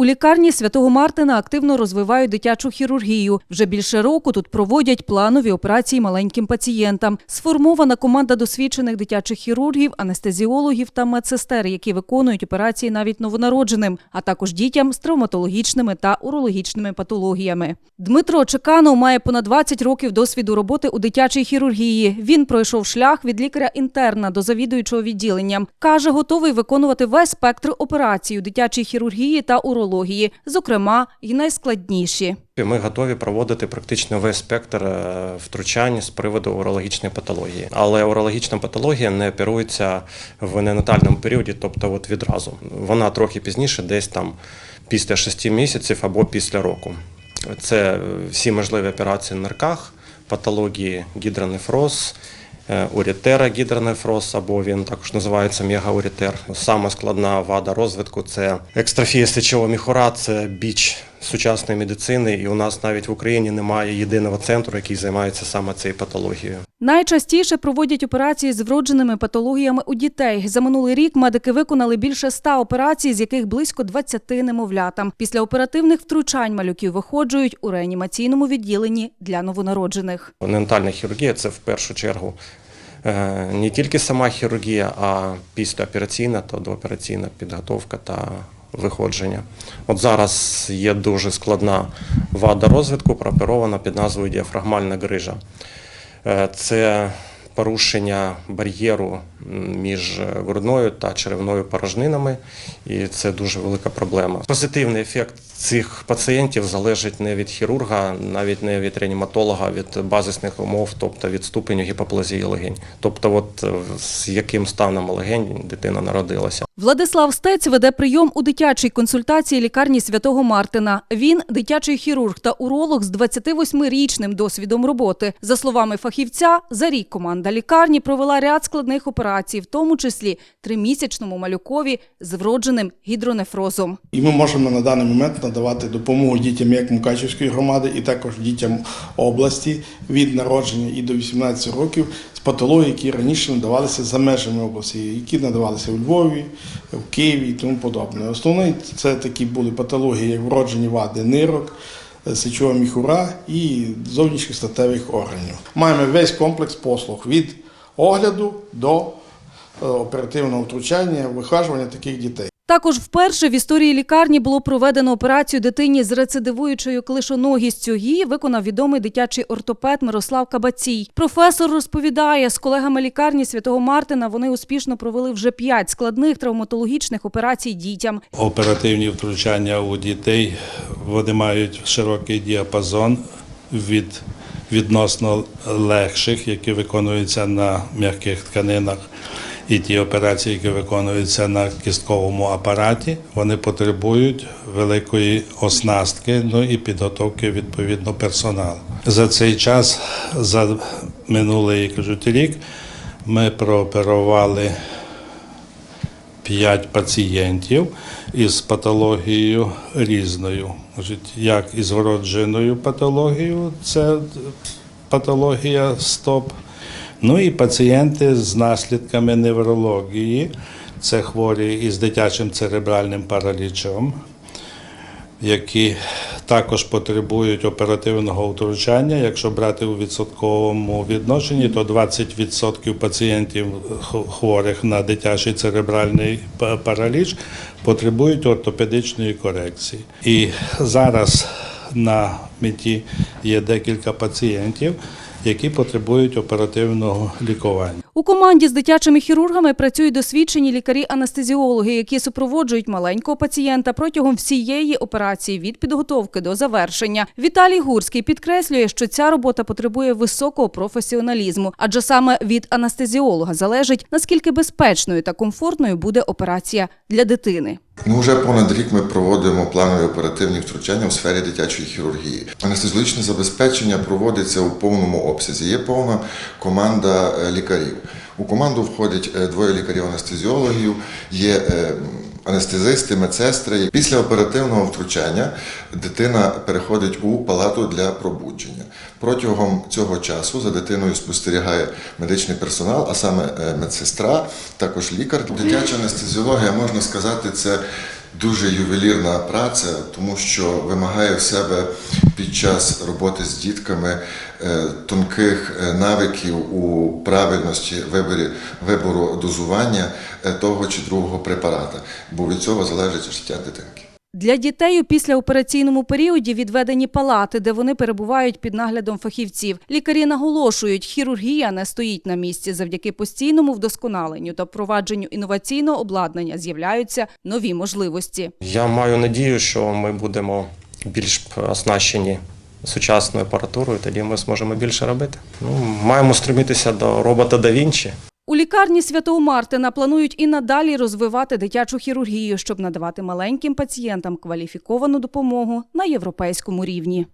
У лікарні святого Мартина активно розвивають дитячу хірургію. Вже більше року тут проводять планові операції маленьким пацієнтам. Сформована команда досвідчених дитячих хірургів, анестезіологів та медсестер, які виконують операції навіть новонародженим, а також дітям з травматологічними та урологічними патологіями. Дмитро Чеканов має понад 20 років досвіду роботи у дитячій хірургії. Він пройшов шлях від лікаря-інтерна до завідуючого відділенням. Каже, готовий виконувати весь спектр операцій у дитячій хірургії та урології, зокрема, й найскладніші. Ми готові проводити практично весь спектр е, втручань з приводу урологічної патології. Але урологічна патологія не оперується в неонатальному періоді, тобто от відразу. Вона трохи пізніше, десь там після 6 місяців або після року. Це всі можливі операції на нирках, патології гідронефроз, урітера гідронефроз, або він також називається мегаурітер. Сама складна вада розвитку це екстрофія сечового міхура, це біч сучасної медицини, і у нас навіть в Україні немає єдиного центру, який займається саме цією патологією. Найчастіше проводять операції з вродженими патологіями у дітей. За минулий рік медики виконали більше 100 операцій, з яких близько 20 немовлятам. Після оперативних втручань малюків виходжують у реанімаційному відділенні для новонароджених. Неонатальна хірургія це в першу чергу е, не тільки сама хірургія, а післяопераційна та доопераційна підготовка та виходження. От зараз є дуже складна вада розвитку, прооперована під назвою діафрагмальна грижа. Е, Це порушення бар'єру між грудною та черевною порожнинами, і це дуже велика проблема. Позитивний ефект цих пацієнтів залежить не від хірурга, навіть не від реаніматолога, а від базисних умов, тобто від ступеню гіпоплазії легень. Тобто, от е, з яким станом легень дитина народилася. Владислав Стець веде прийом у дитячій консультації лікарні святого Мартина. Він дитячий хірург та уролог з 28-річним досвідом роботи. За словами фахівця, за рік команда лікарні провела ряд складних операцій, в тому числі тримісячному малюкові з вродженим гідронефрозом. І ми можемо на даний момент надавати допомогу дітям як Мукачівської громади, і також дітям області від народження і до 18 років патологій, які раніше надавалися за межами області, які надавалися у Львові, в Києві і тому подобне. Основні це такі були патології, як вроджені вади нирок. Сечова міхура і зовнішніх статевих органів. Маємо весь комплекс послуг від огляду до е, оперативного втручання, вихажування таких дітей. Також вперше в історії лікарні було проведено операцію дитині з рецидивуючою клишоногістю. Її виконав відомий дитячий ортопед Мирослав Кабацій. Професор розповідає, з колегами лікарні святого Мартина вони успішно провели вже п'ять складних травматологічних операцій дітям. Оперативні втручання у дітей вони мають широкий діапазон від відносно легших, які виконуються на м'яких тканинах, і ті операції, які виконуються на кістковому апараті, вони потребують великої оснастки, ну і підготовки відповідно персоналу. За цей час, за минулий кажуть, рік, ми прооперували п'ять пацієнтів із патологією різною. Як із вродженою патологією, це патологія стоп. Ну і пацієнти з наслідками неврології, це хворі із дитячим церебральним паралічом, які також потребують оперативного втручання. Якщо брати у відсотковому відношенні, то 20% пацієнтів хворих на дитячий церебральний параліч потребують ортопедичної корекції. І зараз на меті є декілька пацієнтів, які потребують оперативного лікування. У команді з дитячими хірургами працюють досвідчені лікарі-анестезіологи, які супроводжують маленького пацієнта протягом всієї операції від підготовки до завершення. Віталій Гурський підкреслює, що ця робота потребує високого професіоналізму, адже саме від анестезіолога залежить наскільки безпечною та комфортною буде операція для дитини. Ну, вже понад рік ми проводимо планові оперативні втручання у сфері дитячої хірургії. Анестезіологічне забезпечення проводиться у повному обсязі. Є повна команда е, лікарів. У команду входять е, двоє лікарів-анестезіологів, є е, анестезисти, медсестри. Після оперативного втручання дитина переходить у палату для пробудження. Протягом цього часу за дитиною спостерігає медичний персонал, а саме е, медсестра, також лікар. Дитяча анестезіологія, можна сказати, це дуже ювелірна праця, тому що вимагає в себе під час роботи з дітками е, тонких е, навиків у правильності виборі, вибору дозування того чи другого препарата, бо від цього залежить життя дитинки. Для дітей у післяопераційному періоді відведені палати, де вони перебувають під наглядом фахівців. Лікарі наголошують, хірургія не стоїть на місці. Завдяки постійному вдосконаленню та впровадженню інноваційного обладнання з'являються нові можливості. Я маю надію, що ми будемо більш оснащені сучасною апаратурою, тоді ми зможемо більше робити. Ну, маємо стремитися до робота да Вінчі. У лікарні Святого Мартина планують і надалі розвивати дитячу хірургію, щоб надавати маленьким пацієнтам кваліфіковану допомогу на європейському рівні.